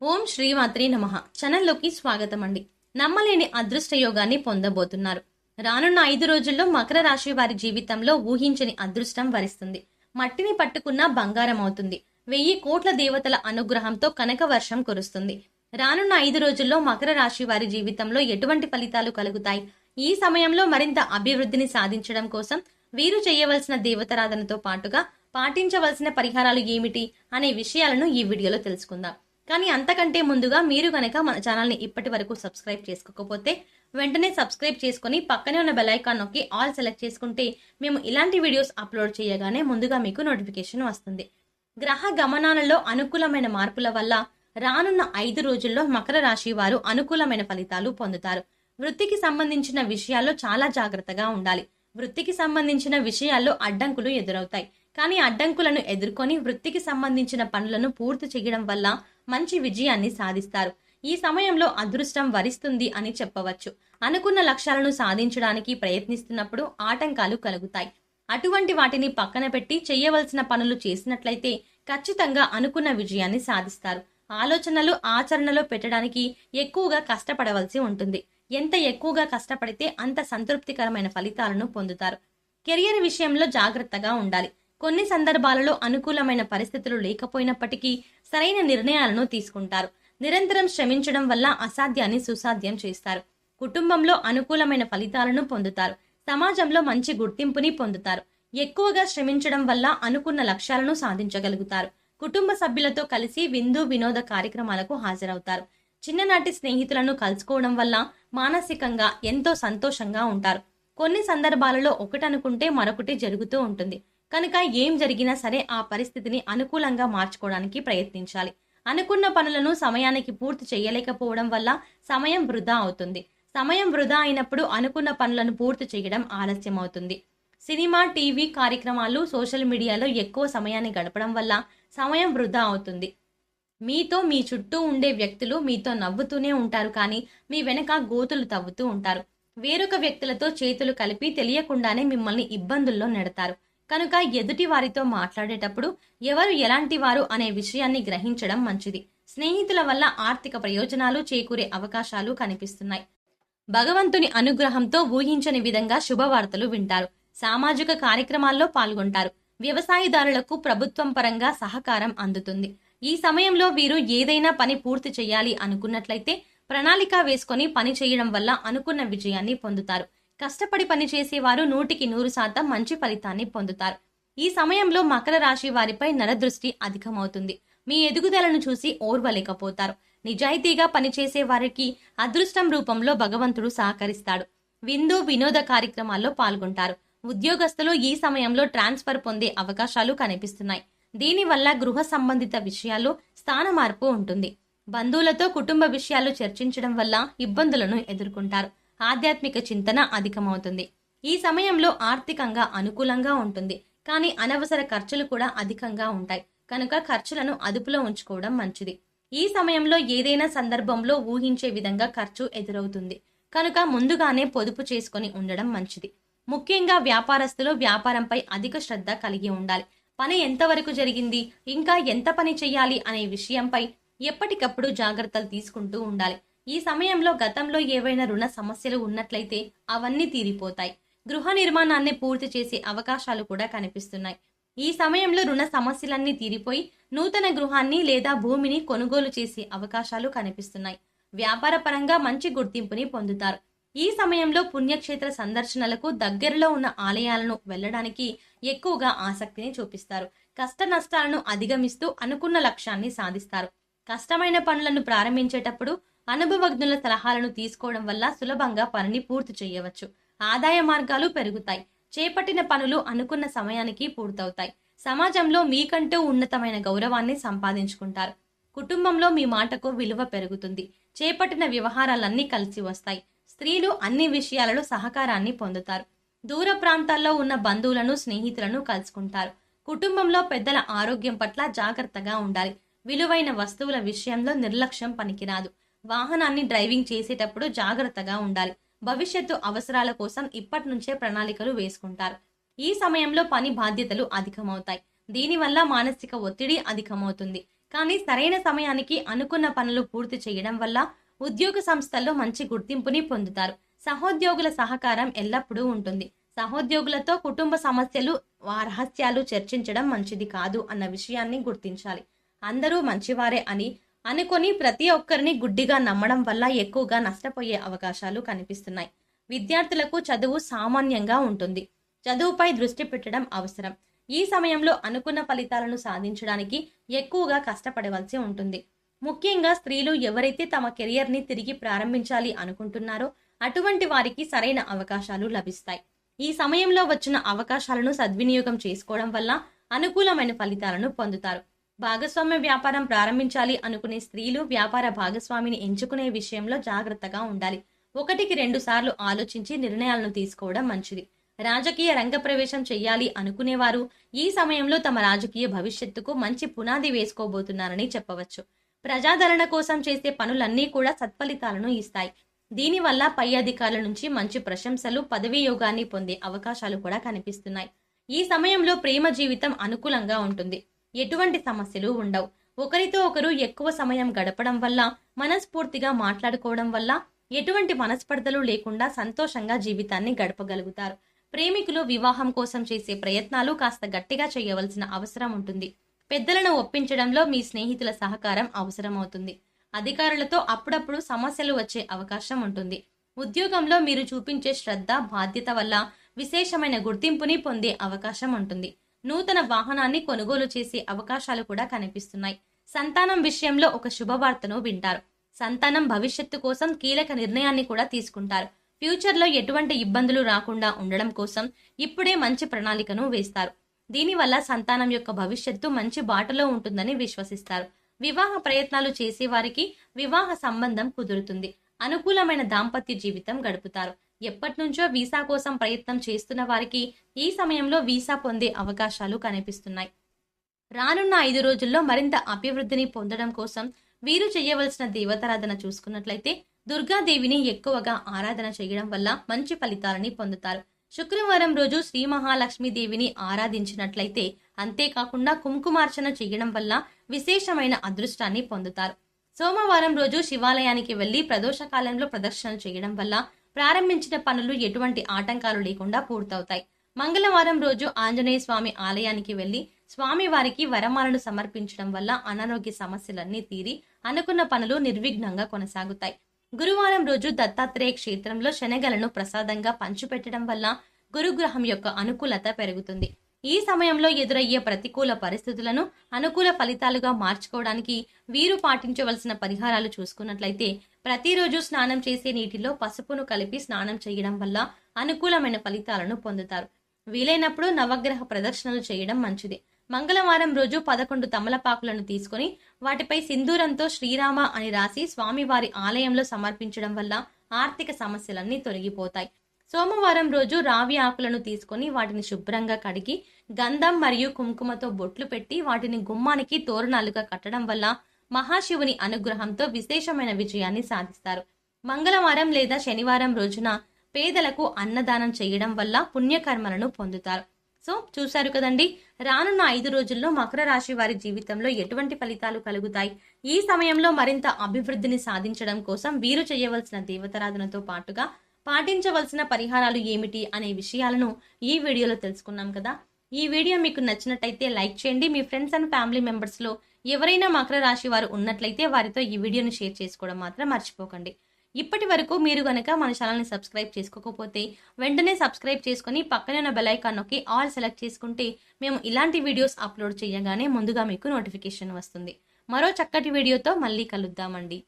ఓం శ్రీమాత్రి నమ. ఛానల్లోకి స్వాగతం అండి నమ్మలేని అదృష్ట యోగాన్ని పొందబోతున్నారు. రానున్న ఐదు రోజుల్లో మకర రాశి వారి జీవితంలో ఊహించని అదృష్టం వరిస్తుంది. మట్టిని పట్టుకున్న బంగారం అవుతుంది వెయ్యి కోట్ల దేవతల అనుగ్రహంతో కనక వర్షం కురుస్తుంది. రానున్న ఐదు రోజుల్లో మకర రాశి వారి జీవితంలో ఎటువంటి ఫలితాలు కలుగుతాయి? ఈ సమయంలో మరింత అభివృద్ధిని సాధించడం కోసం వీరు చేయవలసిన దేవతారాధనతో పాటుగా పాటించవలసిన పరిహారాలు ఏమిటి? అనే విషయాలను ఈ వీడియోలో తెలుసుకుందాం. కానీ అంతకంటే ముందుగా మీరు కనుక మన ఛానల్ని ఇప్పటి వరకు సబ్స్క్రైబ్ చేసుకోకపోతే వెంటనే సబ్స్క్రైబ్ చేసుకుని పక్కనే ఉన్న బెల్ ఐకాన్ నొక్కి ఆల్ సెలెక్ట్ చేసుకుంటే మేము ఇలాంటి వీడియోస్ అప్లోడ్ చేయగానే ముందుగా మీకు నోటిఫికేషన్ వస్తుంది. గ్రహ గమనాలలో అనుకూలమైన మార్పుల వల్ల రానున్న ఐదు రోజుల్లో మకర రాశి వారు అనుకూలమైన ఫలితాలు పొందుతారు. వృత్తికి సంబంధించిన విషయాల్లో చాలా జాగ్రత్తగా ఉండాలి. వృత్తికి సంబంధించిన విషయాల్లో అడ్డంకులు ఎదురవుతాయి. కానీ అడ్డంకులను ఎదుర్కొని వృత్తికి సంబంధించిన పనులను పూర్తి చేయడం వల్ల మంచి విజయాన్ని సాధిస్తారు. ఈ సమయంలో అదృష్టం వరిస్తుంది అని చెప్పవచ్చు. అనుకున్న లక్ష్యాలను సాధించడానికి ప్రయత్నిస్తున్నప్పుడు ఆటంకాలు కలుగుతాయి. అటువంటి వాటిని పక్కన పెట్టి చేయవలసిన పనులు చేసినట్లయితే ఖచ్చితంగా అనుకున్న విజయాన్ని సాధిస్తారు. ఆలోచనలు ఆచరణలో పెట్టడానికి ఎక్కువగా కష్టపడవలసి ఉంటుంది. ఎంత ఎక్కువగా కష్టపడితే అంత సంతృప్తికరమైన ఫలితాలను పొందుతారు. కెరియర్ విషయంలో జాగ్రత్తగా ఉండాలి. కొన్ని సందర్భాలలో అనుకూలమైన పరిస్థితులు లేకపోయినప్పటికీ సరైన నిర్ణయాలను తీసుకుంటారు. నిరంతరం శ్రమించడం వల్ల అసాధ్యాన్ని సుసాధ్యం చేస్తారు. కుటుంబంలో అనుకూలమైన ఫలితాలను పొందుతారు. సమాజంలో మంచి గుర్తింపుని పొందుతారు. ఎక్కువగా శ్రమించడం వల్ల అనుకున్న లక్ష్యాలను సాధించగలుగుతారు. కుటుంబ సభ్యులతో కలిసి విందు వినోద కార్యక్రమాలకు హాజరవుతారు. చిన్ననాటి స్నేహితులను కలుసుకోవడం వల్ల మానసికంగా ఎంతో సంతోషంగా ఉంటారు. కొన్ని సందర్భాలలో ఒకటనుకుంటే మరొకటి జరుగుతూ ఉంటుంది. కనుక ఏం జరిగినా సరే ఆ పరిస్థితిని అనుకూలంగా మార్చుకోవడానికి ప్రయత్నించాలి. అనుకున్న పనులను సమయానికి పూర్తి చేయలేకపోవడం వల్ల సమయం వృధా అవుతుంది. సమయం వృధా అయినప్పుడు అనుకున్న పనులను పూర్తి చేయడం ఆలస్యం అవుతుంది సినిమా టీవీ కార్యక్రమాలు సోషల్ మీడియాలో ఎక్కువ సమయాన్ని గడపడం వల్ల సమయం వృధా అవుతుంది. మీతో మీ చుట్టూ ఉండే వ్యక్తులు మీతో నవ్వుతూనే ఉంటారు కానీ మీ వెనక గోతులు తవ్వుతూ ఉంటారు. వేరొక వ్యక్తులతో చేతులు కలిపి తెలియకుండానే మిమ్మల్ని ఇబ్బందుల్లో నెడతారు. కనుక ఎదుటి వారితో మాట్లాడేటప్పుడు ఎవరు ఎలాంటి వారు అనే విషయాన్ని గ్రహించడం మంచిది. స్నేహితుల వల్ల ఆర్థిక ప్రయోజనాలు చేకూరే అవకాశాలు కనిపిస్తున్నాయి. భగవంతుని అనుగ్రహంతో ఊహించని విధంగా శుభవార్తలు వింటారు. సామాజిక కార్యక్రమాల్లో పాల్గొంటారు. వ్యవసాయదారులకు ప్రభుత్వం పరంగా సహకారం అందుతుంది. ఈ సమయంలో వీరు ఏదైనా పని పూర్తి చేయాలి అనుకున్నట్లయితే ప్రణాళిక వేసుకొని పని చేయడం వల్ల అనుకున్న విజయాన్ని పొందుతారు. కష్టపడి పనిచేసేవారు నూటికి నూరు శాతం మంచి ఫలితాన్ని పొందుతారు. ఈ సమయంలో మకర రాశి వారిపై నరదృష్టి అధికమవుతుంది. మీ ఎదుగుదలను చూసి ఓర్వలేకపోతారు. నిజాయితీగా పనిచేసే వారికి అదృష్టం రూపంలో భగవంతుడు సహకరిస్తాడు. విందు వినోద కార్యక్రమాల్లో పాల్గొంటారు. ఉద్యోగస్తులు ఈ సమయంలో ట్రాన్స్ఫర్ పొందే అవకాశాలు కనిపిస్తున్నాయి. దీనివల్ల గృహ సంబంధిత విషయాల్లో స్థాన మార్పు ఉంటుంది. బంధువులతో కుటుంబ విషయాలు చర్చించడం వల్ల ఇబ్బందులను ఎదుర్కొంటారు. ఆధ్యాత్మిక చింతన అధికమవుతుంది. ఈ సమయంలో ఆర్థికంగా అనుకూలంగా ఉంటుంది. కానీ అనవసర ఖర్చులు కూడా అధికంగా ఉంటాయి. కనుక ఖర్చులను అదుపులో ఉంచుకోవడం మంచిది. ఈ సమయంలో ఏదైనా సందర్భంలో ఊహించే విధంగా ఖర్చు ఎదురవుతుంది. కనుక ముందుగానే పొదుపు చేసుకొని ఉండడం మంచిది. ముఖ్యంగా వ్యాపారస్తులు వ్యాపారంపై అధిక శ్రద్ధ కలిగి ఉండాలి. పని ఎంతవరకు జరిగింది? ఇంకా ఎంత పని చేయాలి? అనే విషయంపై ఎప్పటికప్పుడు జాగ్రత్తలు తీసుకుంటూ ఉండాలి. ఈ సమయంలో గతంలో ఏవైనా రుణ సమస్యలు ఉన్నట్లయితే అవన్నీ తీరిపోతాయి. గృహ నిర్మాణాన్ని పూర్తి చేసే అవకాశాలు కూడా కనిపిస్తున్నాయి. ఈ సమయంలో రుణ సమస్యలన్నీ తీరిపోయి నూతన గృహాన్ని లేదా భూమిని కొనుగోలు చేసే అవకాశాలు కనిపిస్తున్నాయి. వ్యాపార పరంగా మంచి గుర్తింపుని పొందుతారు. ఈ సమయంలో పుణ్యక్షేత్ర సందర్శనలకు దగ్గరలో ఉన్న ఆలయాలను వెళ్ళడానికి ఎక్కువగా ఆసక్తిని చూపిస్తారు. కష్ట నష్టాలను అధిగమిస్తూ అనుకున్న లక్ష్యాన్ని సాధిస్తారు. కష్టమైన పనులను ప్రారంభించేటప్పుడు అనుభవజ్ఞుల సలహాలను తీసుకోవడం వల్ల సులభంగా పనిని పూర్తి చేయవచ్చు. ఆదాయ మార్గాలు పెరుగుతాయి. చేపట్టిన పనులు అనుకున్న సమయానికి పూర్తవుతాయి. సమాజంలో మీకంటూ ఉన్నతమైన గౌరవాన్ని సంపాదించుకుంటారు. కుటుంబంలో మీ మాటకు విలువ పెరుగుతుంది. చేపట్టిన వ్యవహారాలన్నీ కలిసి వస్తాయి. స్త్రీలు అన్ని విషయాలలో సహకారాన్ని పొందుతారు. దూర ప్రాంతాల్లో ఉన్న బంధువులను స్నేహితులను కలుసుకుంటారు. కుటుంబంలో పెద్దల ఆరోగ్యం పట్ల జాగ్రత్తగా ఉండాలి. విలువైన వస్తువుల విషయంలో నిర్లక్ష్యం పనికిరాదు. వాహనాన్ని డ్రైవింగ్ చేసేటప్పుడు జాగ్రత్తగా ఉండాలి. భవిష్యత్తు అవసరాల కోసం ఇప్పటి నుంచే ప్రణాళికలు వేసుకుంటారు. ఈ సమయంలో పని బాధ్యతలు అధికమవుతాయి. దీనివల్ల మానసిక ఒత్తిడి అధికమవుతుంది. కానీ సరైన సమయానికి అనుకున్న పనులు పూర్తి చేయడం వల్ల ఉద్యోగ సంస్థల్లో మంచి గుర్తింపుని పొందుతారు. సహోద్యోగుల సహకారం ఎల్లప్పుడూ ఉంటుంది. సహోద్యోగులతో కుటుంబ సమస్యలు రహస్యాలు చర్చించడం మంచిది కాదు అన్న విషయాన్ని గుర్తించాలి. అందరూ మంచివారే అని అనుకొని ప్రతి ఒక్కరిని గుడ్డిగా నమ్మడం వల్ల ఎక్కువగా నష్టపోయే అవకాశాలు కనిపిస్తున్నాయి. విద్యార్థులకు చదువు సామాన్యంగా ఉంటుంది. చదువుపై దృష్టి పెట్టడం అవసరం. ఈ సమయంలో అనుకున్న ఫలితాలను సాధించడానికి ఎక్కువగా కష్టపడవలసి ఉంటుంది. ముఖ్యంగా స్త్రీలు ఎవరైతే తమ కెరియర్ని తిరిగి ప్రారంభించాలి అనుకుంటున్నారో అటువంటి వారికి సరైన అవకాశాలు లభిస్తాయి. ఈ సమయంలో వచ్చిన అవకాశాలను సద్వినియోగం చేసుకోవడం వల్ల అనుకూలమైన ఫలితాలను పొందుతారు. భాగస్వామ్య వ్యాపారం ప్రారంభించాలి అనుకునే స్త్రీలు వ్యాపార భాగస్వామిని ఎంచుకునే విషయంలో జాగ్రత్తగా ఉండాలి. ఒకటికి రెండు సార్లు ఆలోచించి నిర్ణయాలను తీసుకోవడం మంచిది. రాజకీయ రంగ ప్రవేశం చేయాలి అనుకునేవారు ఈ సమయంలో తమ రాజకీయ భవిష్యత్తుకు మంచి పునాది వేసుకోబోతున్నారని చెప్పవచ్చు. ప్రజాదరణ కోసం చేసే పనులన్నీ కూడా సత్ఫలితాలను ఇస్తాయి. దీనివల్ల పై అధికారుల నుంచి మంచి ప్రశంసలు పదవీ యోగాన్ని పొందే అవకాశాలు కూడా కనిపిస్తున్నాయి. ఈ సమయంలో ప్రేమ జీవితం అనుకూలంగా ఉంటుంది. ఎటువంటి సమస్యలు ఉండవు. ఒకరితో ఒకరు ఎక్కువ సమయం గడపడం వల్ల మనస్ఫూర్తిగా మాట్లాడుకోవడం వల్ల ఎటువంటి మనస్పర్ధలు లేకుండా సంతోషంగా జీవితాన్ని గడపగలుగుతారు. ప్రేమికులు వివాహం కోసం చేసే ప్రయత్నాలు కాస్త గట్టిగా చేయవలసిన అవసరం ఉంటుంది. పెద్దలను ఒప్పించడంలో మీ స్నేహితుల సహకారం అవసరమవుతుంది. అధికారులతో అప్పుడప్పుడు సమస్యలు వచ్చే అవకాశం ఉంటుంది. ఉద్యోగంలో మీరు చూపించే శ్రద్ధ బాధ్యత వల్ల విశేషమైన గుర్తింపుని పొందే అవకాశం ఉంటుంది. నూతన వాహనాన్ని కొనుగోలు చేసే అవకాశాలు కూడా కనిపిస్తున్నాయి. సంతానం విషయంలో ఒక శుభవార్తను వింటారు. సంతానం భవిష్యత్తు కోసం కీలక నిర్ణయాన్ని కూడా తీసుకుంటారు. ఫ్యూచర్లో ఎటువంటి ఇబ్బందులు రాకుండా ఉండడం కోసం ఇప్పుడే మంచి ప్రణాళికను వేస్తారు. దీనివల్ల సంతానం యొక్క భవిష్యత్తు మంచి బాటలో ఉంటుందని విశ్వసిస్తారు. వివాహ ప్రయత్నాలు చేసేవారికి వివాహ సంబంధం కుదురుతుంది. అనుకూలమైన దాంపత్య జీవితం గడుపుతారు. ఎప్పటినుంచో వీసా కోసం ప్రయత్నం చేస్తున్న వారికి ఈ సమయంలో వీసా పొందే అవకాశాలు కనిపిస్తున్నాయి. రానున్న ఐదు రోజుల్లో మరింత అభివృద్ధిని పొందడం కోసం వీరు చేయవలసిన దేవతారాధన చూసుకున్నట్లయితే దుర్గాదేవిని ఎక్కువగా ఆరాధన చేయడం వల్ల మంచి ఫలితాలని పొందుతారు. శుక్రవారం రోజు శ్రీ మహాలక్ష్మీదేవిని ఆరాధించినట్లయితే అంతేకాకుండా కుంకుమార్చన చేయడం వల్ల విశేషమైన అదృష్టాన్ని పొందుతారు. సోమవారం రోజు శివాలయానికి వెళ్ళి ప్రదోష కాలంలో ప్రదర్శనలు చేయడం వల్ల ప్రారంభించిన పనులు ఎటువంటి ఆటంకాలు లేకుండా పూర్తవుతాయి. మంగళవారం రోజు ఆంజనేయ స్వామి ఆలయానికి వెళ్ళి స్వామివారికి వరమాలను సమర్పించడం వల్ల అనారోగ్య సమస్యలన్నీ తీరి అనుకున్న పనులు నిర్విఘ్నంగా కొనసాగుతాయి. గురువారం రోజు దత్తాత్రేయ క్షేత్రంలో శనగలను ప్రసాదంగా పంచిపెట్టడం వల్ల గురుగ్రహం యొక్క అనుకూలత పెరుగుతుంది. ఈ సమయంలో ఎదురయ్యే ప్రతికూల పరిస్థితులను అనుకూల ఫలితాలుగా మార్చుకోవడానికి వీరు పాటించవలసిన పరిహారాలు చూసుకున్నట్లయితే ప్రతిరోజు స్నానం చేసే నీటిలో పసుపును కలిపి స్నానం చేయడం వల్ల అనుకూలమైన ఫలితాలను పొందుతారు. వీలైనప్పుడు నవగ్రహ ప్రదర్శనలు చేయడం మంచిది. మంగళవారం రోజు పదకొండు తమలపాకులను తీసుకొని వాటిపై సింధూరంతో శ్రీరామ అని రాసి స్వామివారి ఆలయంలో సమర్పించడం వల్ల ఆర్థిక సమస్యలన్నీ తొలగిపోతాయి. సోమవారం రోజు రావి ఆకులను తీసుకొని వాటిని శుభ్రంగా కడిగి గంధం మరియు కుంకుమతో బొట్లు పెట్టి వాటిని గుమ్మానికి తోరణాలుగా కట్టడం వల్ల మహాశివుని అనుగ్రహంతో విశేషమైన విజయాన్ని సాధిస్తారు. మంగళవారం లేదా శనివారం రోజున పేదలకు అన్నదానం చేయడం వల్ల పుణ్యకర్మలను పొందుతారు. సో చూశారు కదండి రానున్న ఐదు రోజుల్లో మకర రాశి వారి జీవితంలో ఎటువంటి ఫలితాలు కలుగుతాయి? ఈ సమయంలో మరింత అభివృద్ధిని సాధించడం కోసం వీరు చేయవలసిన దేవతారాధనతో పాటుగా పాటించవలసిన పరిహారాలు ఏమిటి అనే విషయాలను ఈ వీడియోలో తెలుసుకున్నాం కదా. ఈ వీడియో మీకు నచ్చినట్టయితే లైక్ చేయండి. మీ ఫ్రెండ్స్ అండ్ ఫ్యామిలీ మెంబర్స్లో ఎవరైనా మకర రాశి వారు ఉన్నట్లయితే వారితో ఈ వీడియోని షేర్ చేసుకోవడం మాత్రం మర్చిపోకండి. ఇప్పటి వరకు మీరు గనక మన ఛానల్ని సబ్స్క్రైబ్ చేసుకోకపోతే వెంటనే సబ్స్క్రైబ్ చేసుకుని పక్కనే ఉన్న బెలైకాన్ నొక్కి ఆల్ సెలెక్ట్ చేసుకుంటే మేము ఇలాంటి వీడియోస్ అప్లోడ్ చేయగానే ముందుగా మీకు నోటిఫికేషన్ వస్తుంది. మరో చక్కటి వీడియోతో మళ్ళీ కలుద్దామండి.